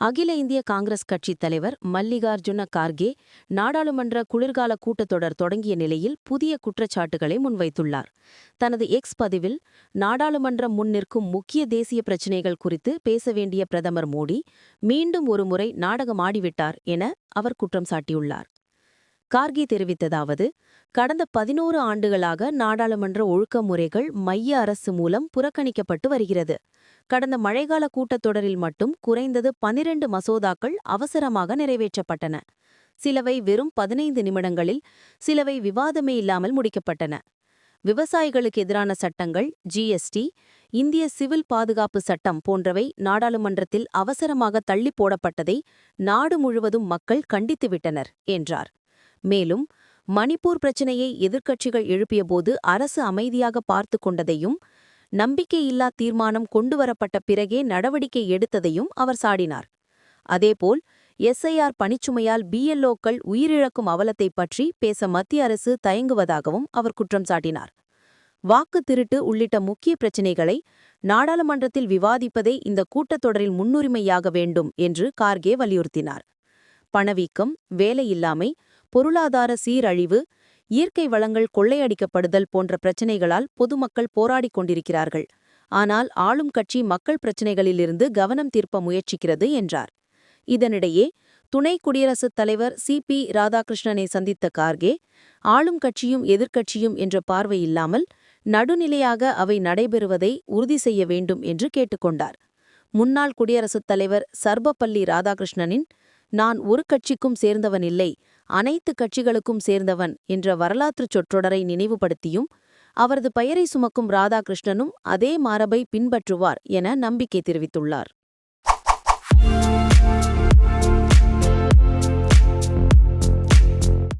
அகில இந்திய காங்கிரஸ் கட்சித் தலைவர் மல்லிகார்ஜுன கார்கே நாடாளுமன்ற குளிர்கால கூட்டத்தொடர் தொடங்கிய நிலையில் புதிய குற்றச்சாட்டுகளை முன்வைத்துள்ளார். தனது எக்ஸ் பதிவில் நாடாளுமன்றம் முன்னிற்கும் முக்கிய தேசிய பிரச்சினைகள் குறித்து பேச வேண்டிய பிரதமர் மோடி மீண்டும் ஒருமுறை நாடகமாடிவிட்டார் என அவர் குற்றம் சாட்டியுள்ளார். கார்கி தெரிவித்ததாவது கடந்த பதினோரு ஆண்டுகளாக நாடாளுமன்ற ஒழுக்க முறைகள் மைய அரசு மூலம் புறக்கணிக்கப்பட்டு வருகிறது. கடந்த மழைக்கால கூட்டத்தொடரில் மட்டும் குறைந்தது பனிரெண்டு மசோதாக்கள் அவசரமாக நிறைவேற்றப்பட்டன. சிலவை வெறும் பதினைந்து நிமிடங்களில் சிலவை விவாதமே இல்லாமல் முடிக்கப்பட்டன. விவசாயிகளுக்கு எதிரான சட்டங்கள் ஜிஎஸ்டி இந்திய சிவில் பாதுகாப்பு சட்டம் போன்றவை நாடாளுமன்றத்தில் அவசரமாக தள்ளி போடப்பட்டதை நாடு முழுவதும் மக்கள் கண்டித்துவிட்டனர் என்றார். மேலும் மணிப்பூர் பிரச்சினையை எதிர்க்கட்சிகள் எழுப்பியபோது அரசு அமைதியாக பார்த்து கொண்டதையும் நம்பிக்கையில்லா தீர்மானம் கொண்டுவரப்பட்ட பிறகே நடவடிக்கை எடுத்ததையும் அவர் சாடினார். அதேபோல் எஸ்ஐஆர் பணிச்சுமையால் பிஎல்ஓக்கள் உயிரிழக்கும் அவலத்தை பற்றி பேச மத்திய அரசு தயங்குவதாகவும் அவர் குற்றம் சாட்டினார். வாக்கு திருட்டு உள்ளிட்ட முக்கிய பிரச்சினைகளை நாடாளுமன்றத்தில் விவாதிப்பதே இந்த கூட்டத்தொடரில் முன்னுரிமையாக வேண்டும் என்று கார்கே வலியுறுத்தினார். பணவீக்கம் வேலையில்லாமை பொருளாதார சீரழிவு இயற்கை வளங்கள் கொள்ளையடிக்கப்படுதல் போன்ற பிரச்சினைகளால் பொதுமக்கள் போராடிக் கொண்டிருக்கிறார்கள். ஆனால் ஆளும் கட்சி மக்கள் பிரச்சினைகளிலிருந்து கவனம் தீர்ப்ப முயற்சிக்கிறது என்றார். இதனிடையே துணை குடியரசுத் தலைவர் சி. பி. ராதாகிருஷ்ணனை சந்தித்த கார்கே ஆளும் கட்சியும் எதிர்க்கட்சியும் என்ற பார்வை இல்லாமல் நடுநிலையாக அவை நடைபெறுவதை உறுதி செய்ய வேண்டும் என்று கேட்டுக்கொண்டார் முன்னாள் குடியரசுத் தலைவர் சர்பப்பள்ளி ராதாகிருஷ்ணனின் நான் ஒரு கட்சிக்கும் சேர்ந்தவன் இல்லை அனைத்து கட்சிகளுக்கும் சேர்ந்தவன் என்ற வரலாற்றுச் சொற்றொடரை நினைவுபடுத்தியும் அவரது பெயரை சுமக்கும் ராதாகிருஷ்ணனும் அதே மாரபை பின்பற்றுவார் என நம்பிக்கை தெரிவித்துள்ளார்.